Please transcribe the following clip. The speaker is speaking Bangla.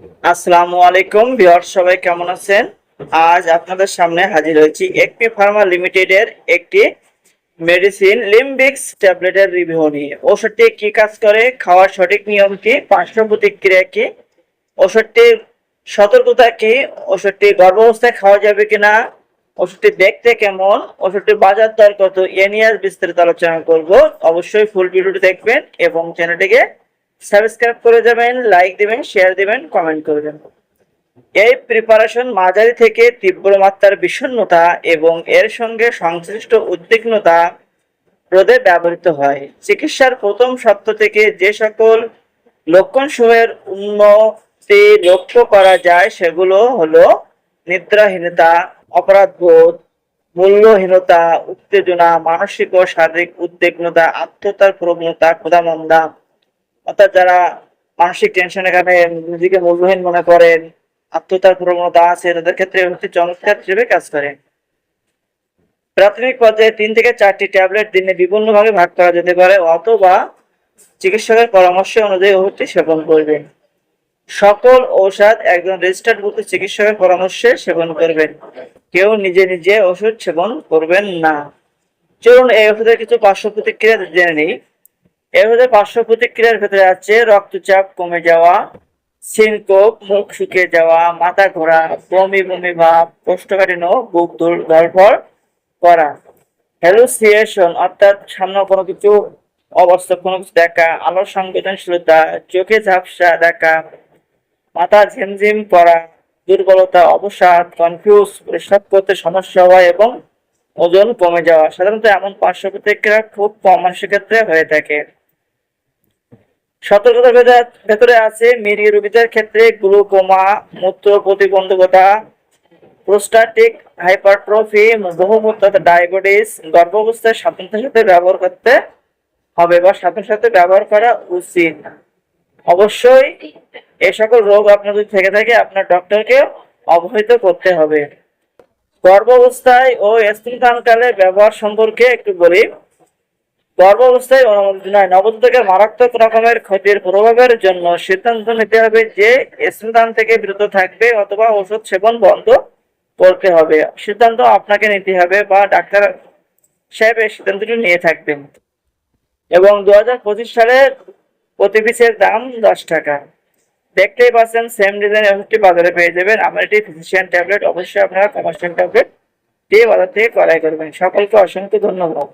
আসসালামু আলাইকুম ভিউয়ার সবাই কেমন আছেন? আজ আপনাদের সামনে হাজির হয়েছি একটি ফার্মা লিমিটেডের একটি মেডিসিন লিম্বিক্স ট্যাবলেটের রিভিউ নিয়ে। ওষুধটি কি কাজ করে? খাওয়ার সঠিক নিয়ম কি? পার্শ্ব প্রতিক্রিয়া কি? ওষুধটির সতর্কতা কি? ওষুধটি গর্ভাবস্থায় খাওয়া যাবে কিনা? ওষুধটি দেখতে কেমন? ওষুধটির বাজার দর কত? এ নিয়ে বিস্তারিত আলোচনা করব। অবশ্যই ফুল ভিডিওটি দেখবেন এবং চ্যানেলটিকে সাবস্ক্রাইব করে যাবেন লাইক দিবেন শেয়ার দিবেন কমেন্ট করবেন এই প্রিপারেশন মাঝারি থেকে তীব্র মাত্রার বিষণ্ণতা এবং এর সঙ্গে সংশ্লিষ্ট উদ্বিগ্নতা রোধে ব্যবহৃত হয়। চিকিৎসার প্রথম সপ্তাহ থেকে যে সকল লক্ষণ সমূহের উন্নতি লক্ষ্য করা যায়, সেগুলো হলো নিদ্রাহীনতা, অপরাধবোধ, মূল্যহীনতা, উত্তেজনা, মানসিক ও শারীরিক উদ্বিগ্নতা, আত্মতার প্রবণতা, ক্ষুধামন্দা অর্থাৎ যারা মানসিক টেনশনের কারণে নিজেকে মূল্যহীন মনে করেন আত্মতার প্রবণতা আছে, তাদের ক্ষেত্রে একটি চমৎকার হিসেবে কাজ করে। প্রাথমিক পর্যায়ে তিন থেকে চারটি ট্যাবলেট দিনে বিভিন্ন ভাগে ভাগ করা যেতে পারে, অথবা চিকিৎসকের পরামর্শ অনুযায়ী ওষুধটি সেবন করবেন। সকল ঔষধ একজন রেজিস্টার্ড ভুক্ত চিকিৎসকের পরামর্শে সেবন করবেন। কেউ নিজে নিজে ওষুধ সেবন করবেন না। চলুন এই ওষুধের কিছু পার্শ্ব প্রতিক্রিয়া জেনে নিই। এর মধ্যে পার্শ্ব প্রতিক্রিয়ার ভেতরে আছে রক্তচাপ কমে যাওয়া, সিনকোপ, মুখ শুকিয়ে যাওয়া, মাথা ঘোরা, বমি বমি ভাব, কোষ্ঠকাঠিন্য, বুক দুর- ধরফর করা হ্যালুসিয়েশন অর্থাৎ সামনে কোনো কিছু, অবস্থা, কোনো কিছু দেখা আলোর সংবেদনশীলতা, চোখে ঝাপসা দেখা, মাথা ঝিমঝিম করা, দুর্বলতা, অবসাদ কনফিউজ প্রস্রাব করতে সমস্যা হওয়া এবং ওজন কমে যাওয়া। সাধারণত এমন পার্শ্ব প্রতিক্রিয়া খুব কম মানুষের ক্ষেত্রে হয়ে থাকে। সতর্কতার ভেতরে- আছে মিরি রোগীদের ক্ষেত্রে গ্লুকোমা মূত্র প্রতিবন্ধকতা প্রোস্টাটিক হাইপারট্রফি বহুমূত্র ডায়াবেটিস, গর্ভাবস্থায় সাবধানতার সাথে ব্যবহার করতে হবে বা সাবধানের সাথে ব্যবহার করা উচিত। অবশ্যই এই সকল রোগ আপনার যদি থেকে থাকে, আপনার ডক্টরকে অবহিত করতে হবে। গর্ভাবস্থায় ও স্তনদানকালে ব্যবহার সম্পর্কে একটু বলি। গর্ভাবস্থায় অনুমোদিত নয় নবজাতকের মারাত্মক রকমের ক্ষতির প্রভাবের জন্য সিদ্ধান্ত নিতে হবে যে স্তনদান থেকে বিরত থাকবে অথবা ওষুধ সেবন বন্ধ করতে হবে। সিদ্ধান্ত আপনাকে নিতে হবে বা ডাক্তার সাহেব এই সিদ্ধান্তটি নিয়ে থাকবেন। এবং দু হাজার পঁচিশ সালের প্রতি পিসের দাম দশ টাকা। দেখতেই পাচ্ছেন সেম ডিজাইন ওষুধটি বাজারে পেয়ে যাবেন। আমার এটি ফিজিশিয়ান ট্যাবলেট অবশ্যই আপনারা কমার্শিয়াল ট্যাবলেট দিয়ে বাজার থেকে ক্রয় করবেন। সকলকে অসংখ্য ধন্যবাদ।